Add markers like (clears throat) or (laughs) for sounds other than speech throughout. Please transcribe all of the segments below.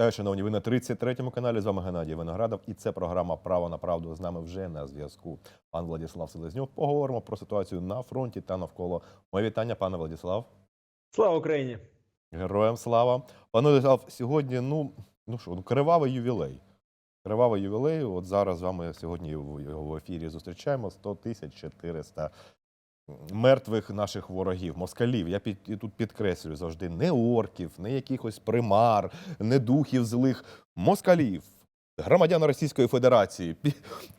Вітаю, шановні. Ви на 33-му каналі. З вами Геннадій Виноградов. І це програма Право на правду. З нами вже на зв'язку. Пан Владислав Селезньов. Поговоримо про ситуацію на фронті та навколо. Моє вітання, пане Владислав. Слава Україні! Героям слава. Пане Владислав, сьогодні, ну, ну що, ну, кривавий ювілей. Кривавий ювілей. От зараз з вами сьогодні в, його в ефірі зустрічаємо 100 тисяч 400 мертвих наших ворогів, москалів. Я під, і тут підкреслюю завжди не орків, не якихось примар, не духів злих, москалів. Громадян Російської Федерації,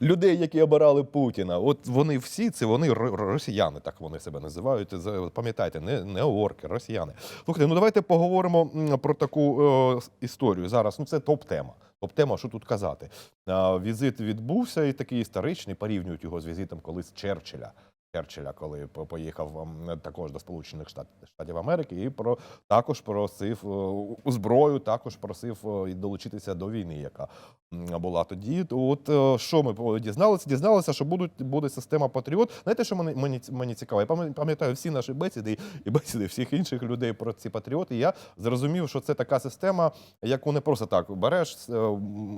людей, які обирали Путіна. От вони всі це вони ро- росіяни, так вони себе називають. Пам'ятайте, не, не орки, росіяни. Слухайте, ну давайте поговоримо про таку е, історію зараз. Ну це топ-тема. Топ-тема, що тут казати. А, візит відбувся і такий історичний, порівнюють його з візитом колись Черчилля. Черчилля, коли поїхав також до Сполучених Штат- Штатів Америки, і про також просив е, зброю, також просив е, долучитися до війни, яка була тоді. То От е, що ми дізналися? Дізналися, що будуть буде система Патріот. Знаєте, що мені мені, мені цікаво? Я пам'ятаю всі наші бесіди і бесіди всіх інших людей про ці патріоти. Я зрозумів, що це така система, яку не просто так береш,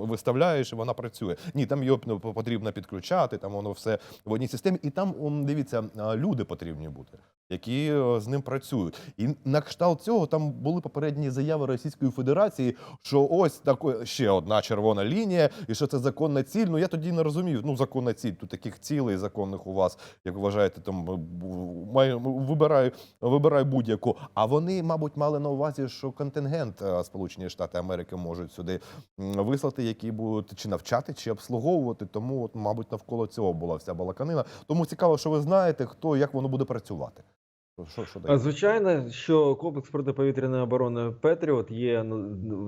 виставляєш, і вона працює. Ні, там його потрібно підключати, там воно все в одній системі. І там, м, дивіться, люди потрібні бути, які е, з ним працюють. І на кшталт цього там були попередні заяви Російської Федерації, що ось тако, ще одна червона лінія, і що це законна ціль. Ну я тоді не розумів. Ну, законна ціль, тут таких цілей законних у вас, як вважаєте, там е, має вибирай, вибирай будь-яку. А вони, мабуть, мали на увазі, що контингент е, Сполучені Штати Америки можуть сюди вислати, які будуть чи навчати, чи обслуговувати. Тому, от, мабуть, навколо цього була вся балаканина. Тому цікаво, що ви знаєте, хто як воно буде працювати. Що, що дає? Звичайно, що комплекс протиповітряної оборони Петріот є ну,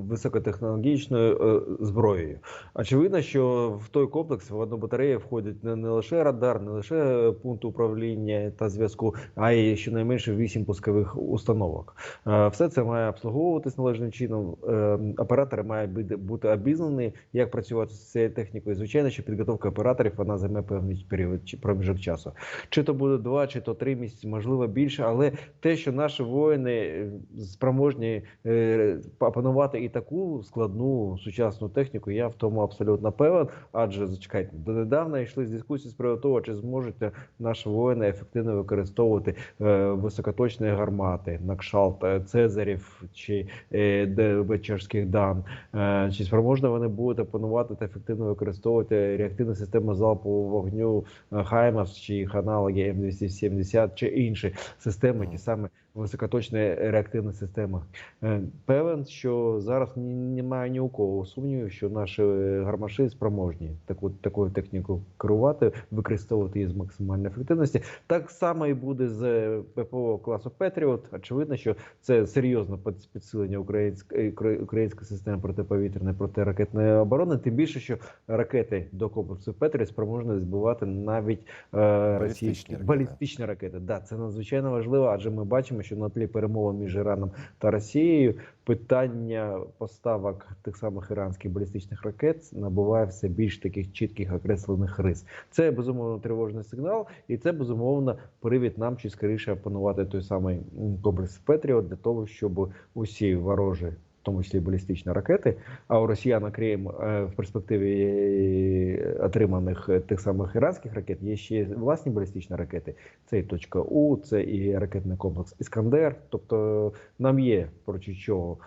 високотехнологічною е, зброєю. Очевидно, що в той комплекс в одну батарею входить не, не лише радар, не лише пункт управління та зв'язку, а й щонайменше вісім пускових установок. Е, Все це має обслуговуватись належним чином. Е, Оператори мають бути- обізнані, як працювати з цією технікою. Звичайно, що підготовка операторів вона займе певний період проміжок часу. Чи то буде два, чи то три місяці, можливо, більше. Але те, що наші воїни е, спроможні е, опанувати і таку складну сучасну техніку, я в тому абсолютно певен. Адже зачекайте, донедавна йшли з дискусії з приводу того, чи зможуть наші воїни ефективно використовувати е, високоточні гармати, на кшалт е, Цезарів чи е, Бечерських дан. Е, Чи спроможні вони будуть опанувати та ефективно використовувати реактивну систему залпового вогню е, Хаймарс чи їх аналоги М270 чи інші системи, ті самі високоточні реактивні системи. Е, Певен, що зараз немає ні у кого сумнівів, що наші е, гармаші спроможні таку такою технікою керувати, використовувати її з максимальної ефективності. Так само і буде з е, ППО класу Петріот. Очевидно, що це серйозне підсилення української укра- української системи протиповітряної протиракетної оборони. Тим більше, що ракети до комплексу Петріот спроможні збивати навіть е, російські балістичні ракети. Да, це надзвичайно важливо, адже ми бачимо, що на тлі перемовин між Іраном та Росією питання поставок тих самих іранських балістичних ракет набуває все більш таких чітких окреслених рис. Це безумовно тривожний сигнал, і це безумовно привід нам чи скоріше опанувати той самий комплекс Петріот для того, щоб усі ворожі. Тому числі балістичні ракети, а у росіян, окрім е, в перспективі е, отриманих е, тих самих іранських ракет, є ще власні балістичні ракети. Це і точка У, це і ракетний комплекс Іскандер. Тобто нам є проти чого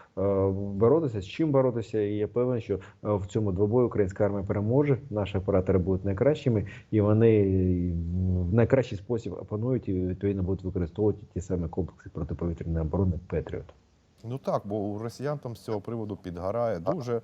боротися, з чим боротися. І я певен, що в цьому двобої українська армія переможе. Наші оператори будуть найкращими, і вони в найкращий спосіб опанують і відповідно будуть використовувати ті самі комплекси протиповітряної оборони Петріот. Ну так, бо у росіян там з цього приводу підгорає. Дуже,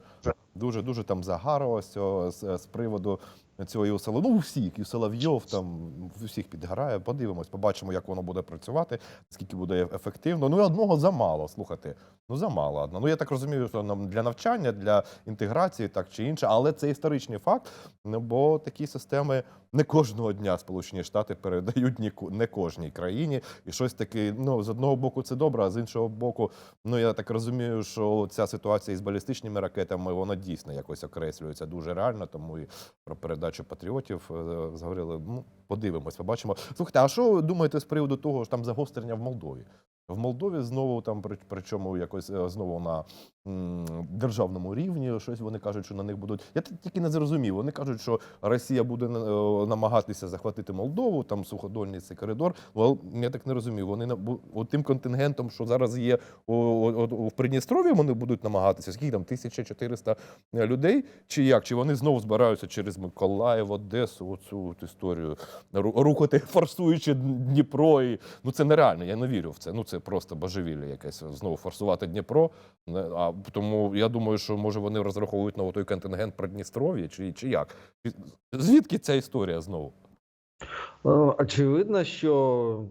дуже, дуже там загаро з, з, з приводу цього Соло- Ну, у всіх, і Соловйов там у всіх підгорає. Подивимось, побачимо, як воно буде працювати, скільки буде ефективно. Ну і одного замало. Слухайте, ну замало одного. Ну я так розумію, що нам для навчання, для інтеграції, так чи інше, але це історичний факт. Ну бо такі системи не кожного дня Сполучені Штати передають не кожній країні. І щось таке, ну з одного боку це добре, а з іншого боку, ну я так розумію, що ця ситуація із балістичними ракетами вона дійсно якось окреслюється дуже реально. Тому і про передачу патріотів заговорили, зговорили. Ну подивимось, побачимо. Слухайте, а що думаєте з приводу того, що там загострення в Молдові? В Молдові знову там, причому якось е, знову на державному рівні щось вони кажуть, що на них будуть. Я тільки не зрозумів. Вони кажуть, що Росія буде е, намагатися захватити Молдову, там суходольний цей коридор. Ну, я так не розумію. Вони тим контингентом, що зараз є в Придністров'ї, вони будуть намагатися. Скільки там 1400 людей, чи як? Чи вони знову збираються через Миколаїв, Одесу, оцю історію, рухати, форсуючи Дніпро. І, ну це нереально, я не вірю в це. Ну це просто божевілля якесь знову форсувати Дніпро. А тому я думаю, що може вони розраховують на той контингент Придністров'я, чи, чи як? Звідки ця історія знову? Е, Очевидно, що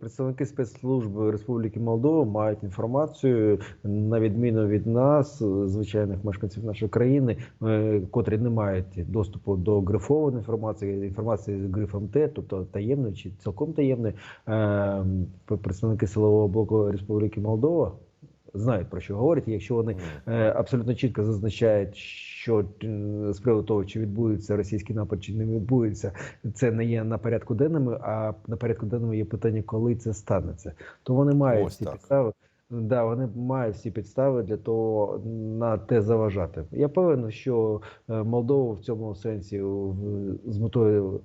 представники спецслужб Республіки Молдова мають інформацію на відміну від нас, звичайних мешканців нашої країни, е, котрі не мають доступу до грифованої інформації, інформації з грифом Т, тобто таємної чи цілком таємної. Е, Представники силового блоку Республіки Молдова знають про що говорять. І Якщо вони е, абсолютно чітко зазначають, що з приводу того, чи відбудеться російський напад, чи не відбудеться, це не є на порядку денному, а на порядку денному є питання, коли це станеться. То вони мають Ось всі так. підстави. Да, вони мають всі підстави для того на те заважати. Я певен, що е, Молдова в цьому сенсі в- з метою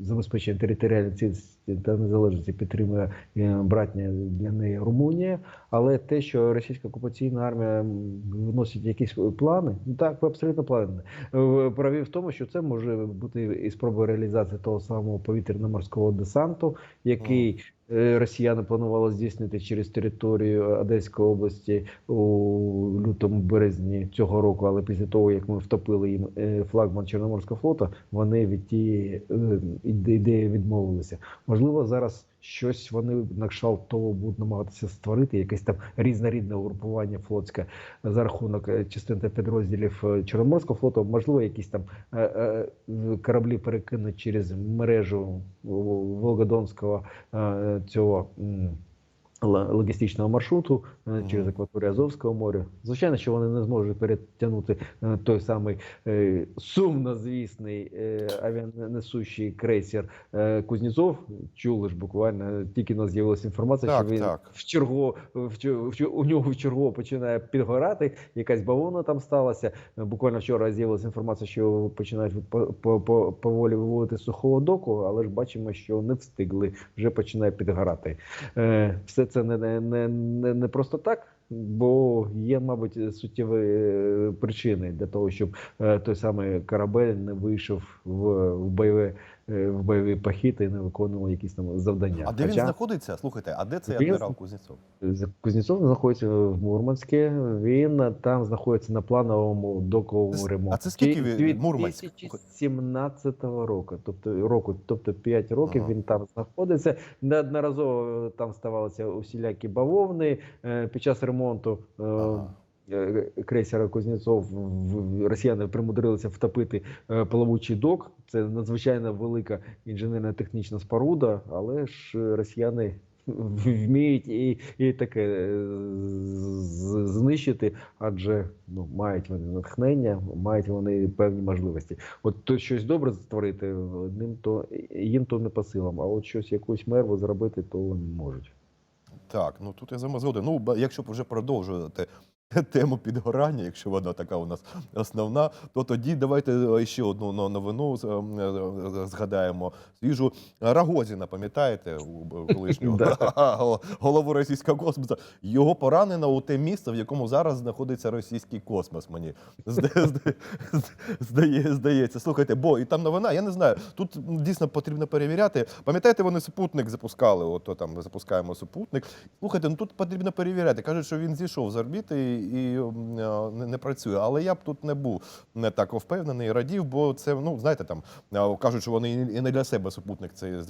забезпечення територіальної цілісності та незалежності підтримує е, братня для неї Румунія. Але те, що російська окупаційна армія вносить якісь плани, ну так ви абсолютно плани Праві в тому, що це може бути і спроба реалізації того самого повітряно-морського десанту, який росіяни планували здійснити через територію Одеської області у лютому березні цього року. Але після того, як ми втопили їм е, флагман Чорноморського флоту, вони від тієї е, ідеї відмовилися. Можливо, зараз щось вони на кшталт того будуть намагатися створити, якесь там різнорідне угрупування флотське за рахунок е, частин та підрозділів е, Чорноморського флоту. Можливо, якісь там е, кораблі перекинуть через мережу Волгодонського цього. Логістичного маршруту е, через акваторію Азовського моря. Звичайно, що вони не зможуть перетягнути е, той самий е, сумнозвісний е, авіанесущий крейсер Кузнєцов. Чули ж буквально тільки нас з'явилася інформація, Так, що він так. в черго в, у нього в черго починає підгорати. Якась бавовна там сталася. Буквально вчора з'явилася інформація, що його починають по, по, по, поволі виводити з сухого доку, але ж бачимо, що не встигли, вже починає підгорати. Все це не, не, не, не, просто так. Бо є, мабуть, суттєві е, причини для того, щоб е, той самий корабель не вийшов в, в бойове в бойовий похід і не виконував якісь там завдання. А де він Хоча- знаходиться? Слухайте, а де цей Він- адмірал Кузнєцов? Кузнєцов знаходиться в Мурманську. Він е, там знаходиться на плановому доковому Це- ремонті. а це скільки він- Від Мурманськ? 2017 року, тобто року, тобто 5 років Ага. він там знаходиться. Неодноразово е, там ставалися усілякі бавовни е, під час ремонту. е, Ага. Е, Крейсера Кузнєцов в- в- росіяни примудрилися втопити е, плавучий док. Це надзвичайно велика інженерно-технічна споруда, але ж е, росіяни (laughs) вміють і, і таке знищити, адже ну, мають вони натхнення, мають вони певні можливості. От то щось добре створити одним, то їм то не по силам, а от щось якусь мерву зробити, то вони можуть. Так, ну тут я з вами згоден. Ну, якщо вже продовжувати (laughs) тему підгорання, якщо вона така у нас основна, то тоді давайте е, ще одну новину ем, е, згадаємо. Свіжу Рагозіна, пам'ятаєте, колишнього (laughs) (laughs) голову російського космосу. Його поранено у те місце, в якому зараз знаходиться російський космос. Мені зда- зда- здається. Слухайте, бо і там новина, я не знаю. Тут дійсно потрібно перевіряти. Пам'ятаєте, вони супутник запускали. Ото там запускаємо супутник. Слухайте, ну тут потрібно перевіряти. Кажуть, що він зійшов з орбіти і е, не, працює. Але я б тут не був не так впевнений, радів, бо це, ну знаєте, там е, кажуть, що вони і не для себе супутник цей е,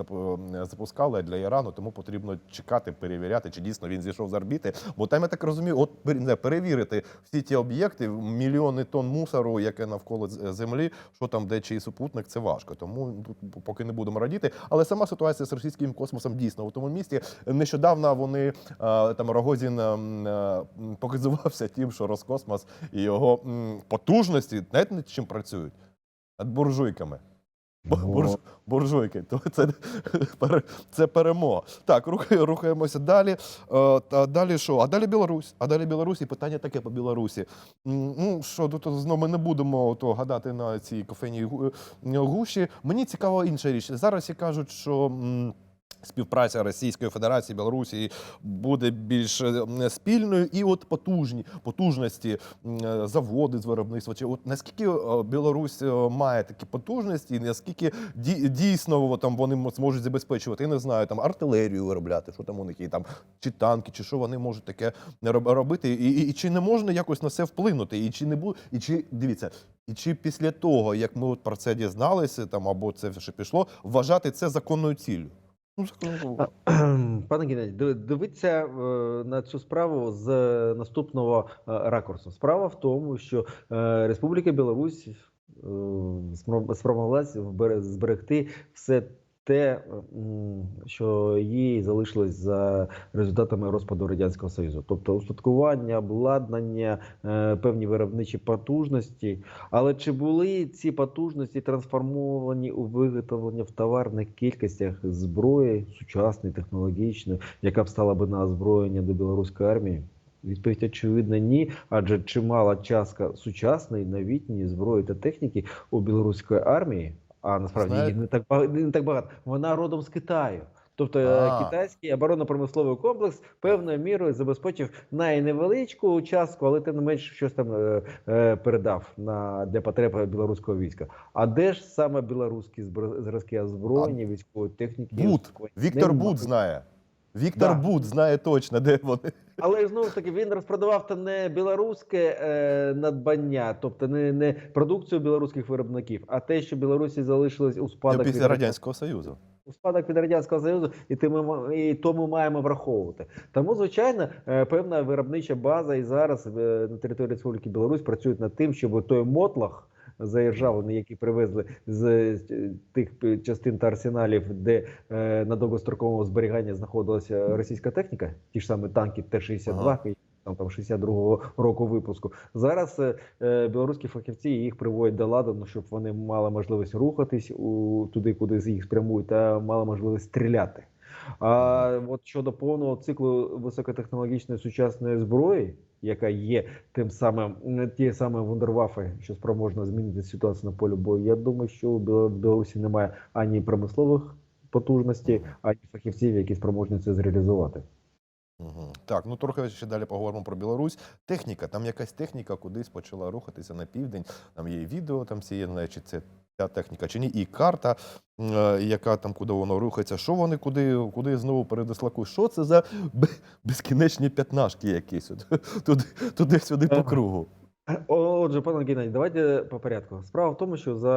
запускали, а для Ірану, тому потрібно чекати, перевіряти, чи дійсно він зійшов з орбіти. Бо там я так розумію, от не, перевірити всі ті об'єкти, мільйони тонн мусору, яке навколо землі, що там, де чий супутник, це важко. Тому тут поки не будемо радіти. Але сама ситуація з російським космосом дійсно у тому місті. Нещодавно вони там Рогозін е, показувався тим, що Роскосмос і його м, потужності знаєте, над чим працюють? Над буржуйками. Ну, бурж- буржуйки, то це, (laughs) це перемога. Так, рухаємося далі. Е, далі що? А далі Білорусь. А далі Білорусь, і питання таке по Білорусі. Ну що тут знову ми не будемо то гадати на цій кофейній гуші. Мені цікава інша річ. Зараз і кажуть, що. Співпраця Російської Федерації Білорусі буде більш е, спільною, і от потужні потужності е, заводи з виробництва. Чи от наскільки е, Білорусь має такі потужності, і наскільки дійсно там вони зможуть забезпечувати, я не знаю, там артилерію виробляти, що там у них є, там чи танки, чи що вони можуть таке робити, і, і, і чи не можна якось на це вплинути, і чи не буде, і чи дивіться. І чи після того, як ми от про це дізналися, там або це вже пішло, вважати це законною ціллю? Ну. (clears throat) Пане Геннадій, див- дивіться е, на цю справу з е, наступного е, ракурсу. Справа в тому, що Республіка Білорусь спромоглася зберегти все те, що їй залишилось за результатами розпаду радянського союзу, тобто устаткування, обладнання, е, певні виробничі потужності. Але чи були ці потужності трансформовані у виготовлення в товарних кількостях зброї сучасної, технологічної, яка б стала би на озброєння до білоруської армії? Відповідь очевидно, ні, адже чимала частка сучасної новітньої зброї та техніки у білоруської армії, а насправді Знаєте- не так багато, не так багато. Вона родом з Китаю. Тобто е, А. китайський оборонно-промисловий комплекс певною мірою забезпечив найневеличку частку, але тим не менш щось там е, е, передав на для потреб білоруського війська. А де ж саме білоруські зразки озброєння, військової техніки? Бут. Віктор Бут знає. Віктор Да. Бут знає точно, де вони. Але знову ж таки він розпродавав та не білоруське е, надбання, тобто не, не продукцію білоруських виробників, а те, що Білорусі залишилось у спадок Після від Радянського Союзу. у спадок від радянського союзу, і ти ми і то ми маємо враховувати. Тому, звичайно, е, певна виробнича база і зараз е, на території Республіки Білорусь працюють над тим, щоб той мотлах. Заіржавлений, які привезли з тих частин та арсеналів, де е, на довгостроковому зберіганні знаходилася російська техніка, ті ж самі танки Т-62, Ага. там, там 62-го року випуску. Зараз е, білоруські фахівці їх приводять до ладу, ну, щоб вони мали можливість рухатись у туди, куди їх спрямують, та мали можливість стріляти. А от щодо повного циклу високотехнологічної сучасної зброї, яка є тим самим ті самі вундервафи, що спроможна змінити ситуацію на полі бою, я думаю, що у Білорусі немає ані промислових потужностей, ані фахівців, які спроможні це зреалізувати. Угу. Так, ну трохи ще далі поговоримо про Білорусь. Техніка, там якась техніка кудись почала рухатися на південь. Там є відео, там всі є, чи це техніка, чи ні, і карта, е, яка там, куди воно рухається, що вони куди, куди знову передислакують. Що це за безкінечні п'ятнашки якісь? От, (laughs) туди, туди-сюди по кругу. Отже, пане Геннадій, давайте по порядку. Справа в тому, що за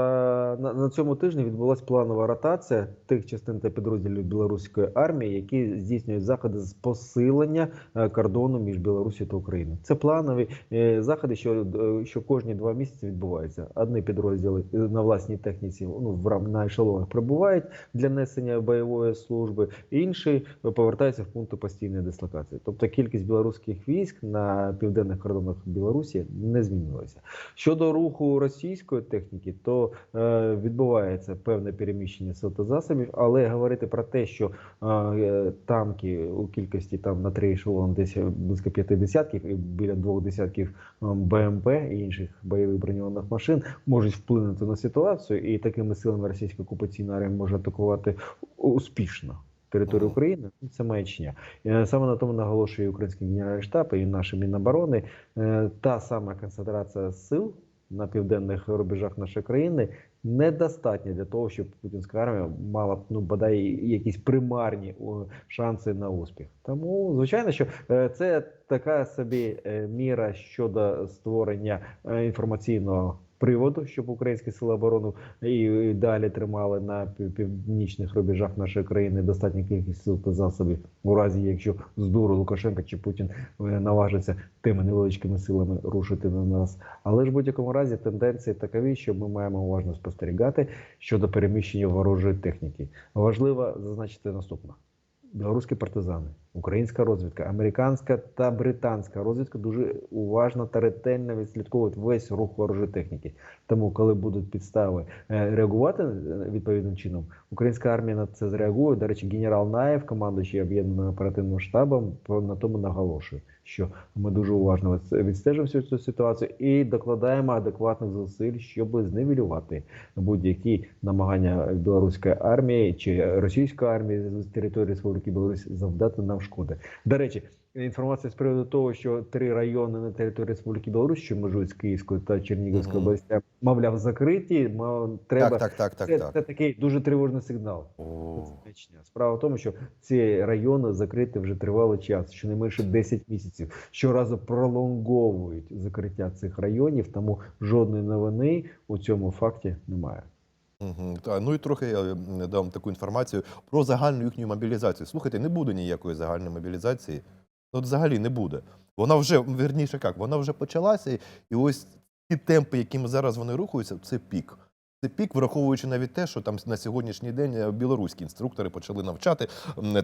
на, на цьому тижні відбулася планова ротація тих частин та підрозділів білоруської армії, які здійснюють заходи з посилення е, кордону між Білорусі та Україною. Це планові е, заходи, що, е, що кожні два місяці відбуваються. Одні підрозділи на власній техніці ну, в на ешелонах прибувають для несення бойової служби, інші повертаються в пункти постійної дислокації. Тобто кількість білоруських військ на південних кордонах Білорусі не змінилася. Щодо руху російської техніки, то е, відбувається певне переміщення сил засобів, але говорити про те, що е, танки у кількості там на три ешелони десь близько п'яти десятків і біля двох десятків е, БМП і інших бойових броньованих машин можуть вплинути на ситуацію, і такими силами російська окупаційна армія може атакувати успішно. Територію України це маячня. Е, Саме на тому наголошує український генеральний штаб і наші міноборони. Е, Та сама концентрація сил на південних рубежах нашої країни недостатня для того, щоб путінська армія мала ну бодай якісь примарні шанси на успіх. Тому звичайно, що е, це така собі міра щодо створення інформаційного. Приводу, щоб українські сили оборони і, і далі тримали на північних рубежах нашої країни достатню кількість сил та засобів, у разі якщо з дуру Лукашенка чи Путін е, наважиться тими невеличкими силами рушити на нас. Але ж в будь-якому разі тенденції такові, що ми маємо уважно спостерігати щодо переміщення ворожої техніки. Важливо зазначити наступне: білоруські партизани, українська розвідка, американська та британська розвідка дуже уважно та ретельно відслідковують весь рух ворожої техніки. Тому, коли будуть підстави е, реагувати е, відповідним чином, українська армія на це зреагує. До речі, генерал Наєв, командуючий об'єднаним оперативним штабом, на тому наголошує, що ми дуже уважно відстежимо всю цю ситуацію і докладаємо адекватних зусиль, щоб зневілювати будь-які намагання білоруської армії чи російської армії з території Республіки Білорусь завдати нам шкоди. До речі, інформація з приводу того, що три райони на території Республіки Білорусь, що межують з Київською та Чернігівською Мгм. областями, мовляв, закриті. Мав, треба Так, так, так, це, так, це так. такий дуже тривожний сигнал. О. Справа в тому, що ці райони закриті вже тривалий час, щонайменше 10 місяців. Щоразу пролонговують закриття цих районів, тому жодної новини у цьому факті немає. Угу. Та, ну і трохи я дам таку інформацію про загальну їхню мобілізацію. Слухайте, не буде ніякої загальної мобілізації. Ну, От взагалі не буде. Вона вже, верніше як, вона вже почалася, і ось ті темпи, якими зараз вони рухаються, це пік. Це пік, враховуючи навіть те, що там на сьогоднішній день е, білоруські інструктори почали навчати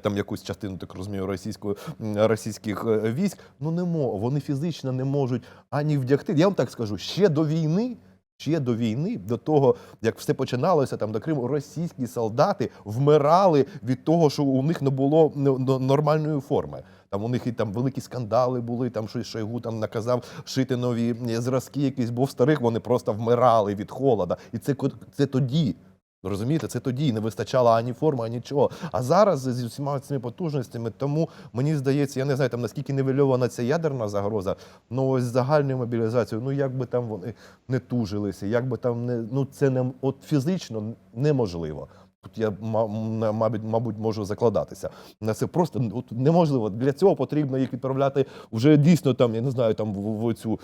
там якусь частину, так розумію, російської м, російських е, військ. Ну не мо, вони фізично не можуть ані вдягти. Я вам так скажу, ще до війни. Ще до війни, до того, як все починалося там до Криму, російські солдати вмирали від того, що у них не було нормальної форми. Там у них і там великі скандали були. Там щось Шойгу там наказав шити нові е, зразки, якісь, бо в старих вони просто вмирали від холода. І це це тоді. Розумієте, це тоді не вистачало ані форми, ані нічого. А зараз зі всіма цими потужностями, тому мені здається, я не знаю там наскільки нивельована ця ядерна загроза, ну ось загальною мобілізацією, ну як би там вони не тужилися, як би там не ну це не от фізично неможливо. Тут я ма- мабуть, мабуть, можу закладатися. На це просто ну, от неможливо. Для цього потрібно їх відправляти вже дійсно там, я не знаю, там в, в цю.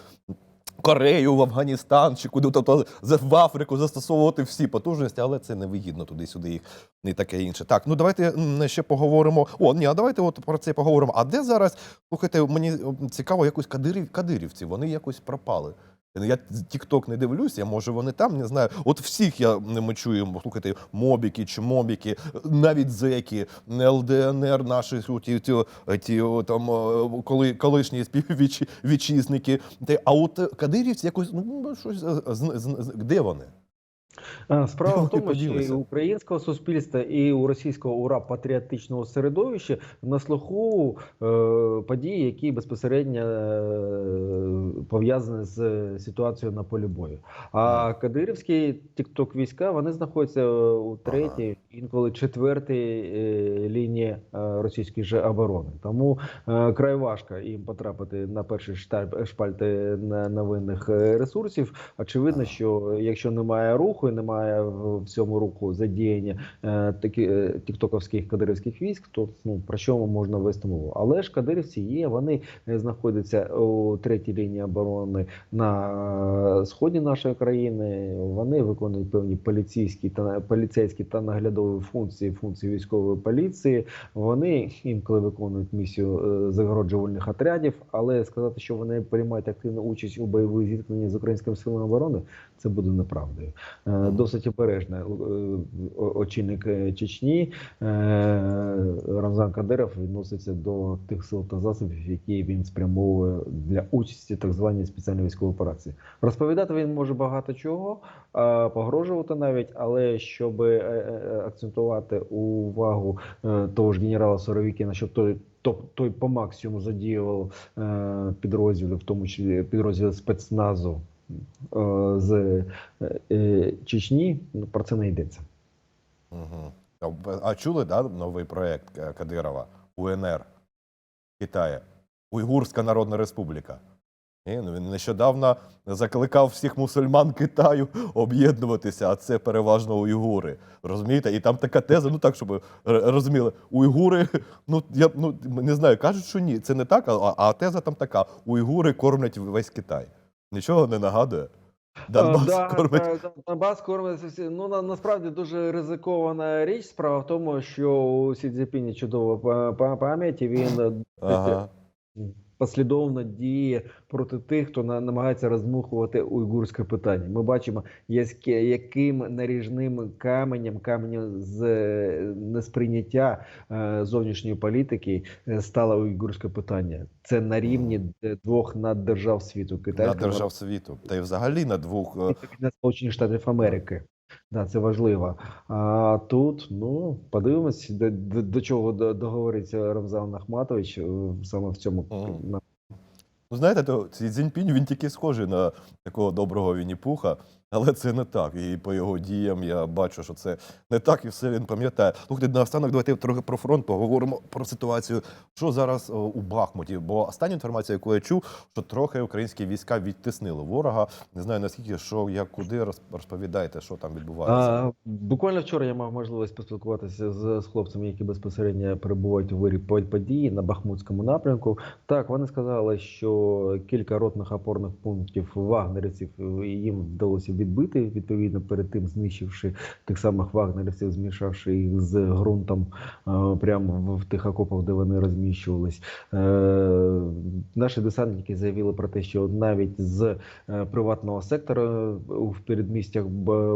Корею, в Афганістан чи куди тобто в Африку застосовувати всі потужності, але це невигідно туди-сюди їх і таке інше. Так, ну давайте ще поговоримо. О, ні, а давайте от про це поговоримо. А де зараз? Слухайте, мені цікаво, якось кадирів, кадирівці, вони якось пропали. Я Тікток не дивлюся, я може вони там, не знаю. От всіх я не чуємо, слухайте, мобіки чи мобіки, навіть зеки, ЛДНР, наші ті, ті, ті, там, коли, колишні співвітчизники. А от е, кадирівці якось ну, щось е, з- з- з- де вони? Справа в тому, що і у українського суспільства, і у російського ура патріотичного середовища на слуху е, події, які безпосередньо е, пов'язані з е, ситуацією на полі бою. А кадирівські тікток війська вони знаходяться у третій, інколи четвертій е, лінії е, російської же оборони. Тому край важко їм потрапити на перші штаб- шпальти новинних ресурсів. Очевидно, що якщо немає руху, і немає в цьому руху задіяння такі тіктоковських кадирівських військ, то ну про що можна вести мову? Але ж кадирівці є, вони знаходяться у третій лінії оборони на е, сході нашої країни. Вони виконують певні поліцейські та поліцейські та наглядові функції, функції військової поліції. Вони інколи виконують місію е, загороджувальних отрядів, але сказати, що вони приймають активну участь у бойових зіткненні з українськими силами оборони, це буде неправдою. Е, Досить обережно е, очільник Чечні Рамзан Кадиров відноситься до тих сил та засобів, які він спрямовує для участі так званій спеціальній військовій операції. Розповідати він може багато чого, погрожувати навіть, але щоб е, е, акцентувати увагу е, того ж генерала Соровікіна, щоб той. то- Той по максимуму задіював е, підрозділи, в тому числі підрозділи спецназу е, з е, е, Чечні, ну, про це не йдеться. А чули да, новий проєкт е, Кадирова УНР Китаю? Уйгурська Народна Республіка. Ну він нещодавно закликав всіх мусульман Китаю об'єднуватися, а це переважно уйгури. Розумієте? І там така теза, ну так, щоб р- розуміли, уйгури, (laughs) ну я ну не знаю, кажуть, що ні, це не так, а, а теза там така: уйгури кормлять весь Китай. Нічого не нагадує. Донбас Е, да, кормить. е, Донбас кормить. Ну на, насправді дуже ризикована річ. Справа в тому, що у Сі Цзіпіні чудова па- па- пам'ять, і він е, Ага. Послідовно діє проти тих, хто на- намагається розмухувати уйгурське питання. Ми бачимо, яким наріжним каменем, каменем з несприйняття е, зовнішньої політики е, стало уйгурське питання. Це на рівні двох наддержав світу Китайського держав світу, та й взагалі на двох е, на Сполучених Штатів Америки. Да, це важливо. А тут, ну, подивимось, до, до, до чого договориться Рамзан Ахматович е, саме в цьому. Ну, знаєте, то цей Цзіньпінь, він тільки схожий на такого доброго Вінні-Пуха, але це не так. І по його діям я бачу, що це не так, і все він пам'ятає. Слухайте, наостанок давайте трохи про фронт поговоримо про ситуацію, що зараз у Бахмуті. Бо остання інформація, яку я чув, що трохи українські війська відтиснили ворога. Не знаю наскільки, що, як, куди Роз- розповідайте, що там відбувається. А, буквально вчора я мав можливість поспілкуватися з, з хлопцями, які безпосередньо перебувають у вирі по- події на Бахмутському напрямку. Так, вони сказали, що кілька ротних опорних пунктів вагнерівців е, їм вдалося відбити. Відповідно, перед тим знищивши тих самих вагнерівців, змішавши їх з ґрунтом е, прямо в, тих окопах, де вони розміщувались. Е, наші десантники заявили про те, що навіть з е, приватного сектора в передмістях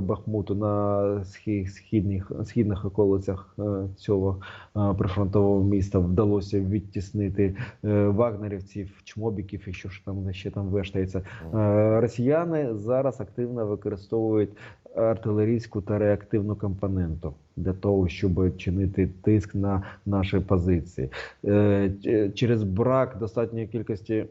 Бахмуту на східних, східних околицях цього прифронтового міста вдалося відтіснити вагнерівців, чмобіків і що ж там ще там вештається. Росіяни зараз активно використовують артилерійську та реактивну компоненту для того, щоб чинити тиск на наші позиції. Е, Через брак достатньої кількості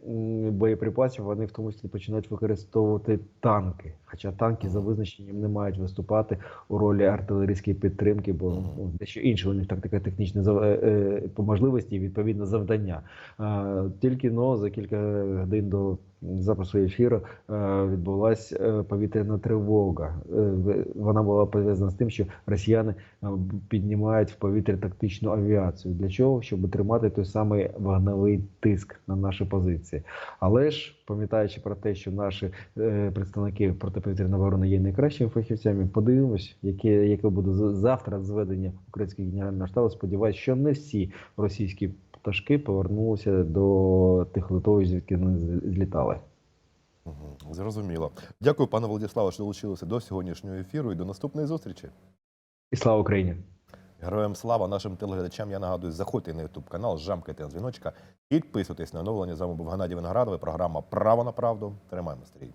боєприпасів вони в тому числі починають використовувати танки. Хоча танки за визначенням не мають виступати у ролі артилерійської підтримки, бо ну, дещо інше у них тактика технічне зав- е, е, по можливості і відповідно завдання. Тільки но за кілька годин до запису ефіру відбулася повітряна тривога. Вона була пов'язана з тим, що росіяни піднімають в повітря тактичну авіацію. Для чого? Щоб тримати той самий вогневий тиск на наші позиції. Але ж пам'ятаючи про те, що наші е, представники протиповітряної оборони є найкращими фахівцями, подивимось, яке, яке буде завтра зведення українського генерального штабу. Сподіваюсь, що не всі російські пташки повернулися до тих литовищ, звідки вони злітали. Зрозуміло. Дякую, пане Владиславе, що долучилися до сьогоднішнього ефіру і до наступної зустрічі. І слава Україні! Героям слава нашим телеглядачам. Я нагадую, заходьте на YouTube канал, жамкайте на дзвіночка, підписуйтесь на оновлення. З вами був Геннадій Виноградовий. Програма Право на правду. Тримаємо стрій.